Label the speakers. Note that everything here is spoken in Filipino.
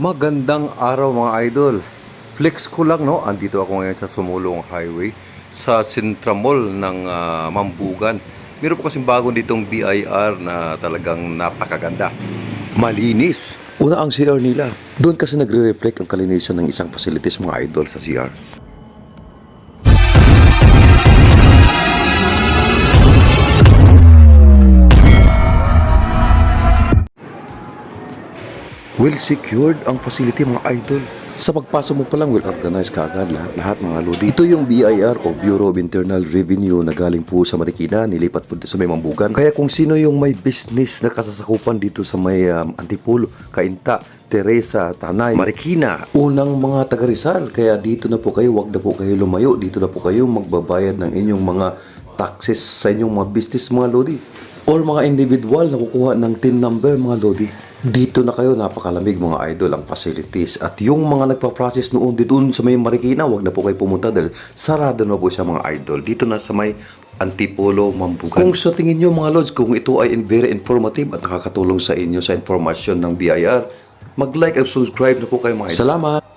Speaker 1: Magandang araw mga idol. Flex ko lang no, andito ako ngayon sa Sumulong Highway sa Sintramol ng ah, Mambugan. Meron po kasing bagong ditong BIR na talagang napakaganda. Malinis. Una ang CR nila. Doon kasi nagre-reflect ang kalinisan ng isang facilities mga idol sa CR. Well secured ang facility mga idol. Sa pagpasok mo pa lang, well organized ka agad lahat, lahat mga lodi. Ito yung BIR o Bureau of Internal Revenue na galing po sa Marikina, nilipat po sa may Mambugan. Kaya kung sino yung may business na kasasakupan dito sa may um, Antipolo, Kainta, Teresa, Tanay, Marikina, unang mga taga Rizal. Kaya dito na po kayo, wag na po kayo lumayo. Dito na po kayo magbabayad ng inyong mga taxes sa inyong mga business mga lodi. Or mga individual na kukuha ng TIN number mga lodi. Dito na kayo, napakalamig mga idol ang facilities. At yung mga nagpa-process noon dito sa may Marikina, wag na po kayo pumunta dahil sarado na po siya mga idol. Dito na sa may Antipolo, Mambugan. Kung sa tingin nyo mga lords, kung ito ay very informative at nakakatulong sa inyo sa informasyon ng BIR, mag-like at subscribe na po kayo mga idol. Salamat!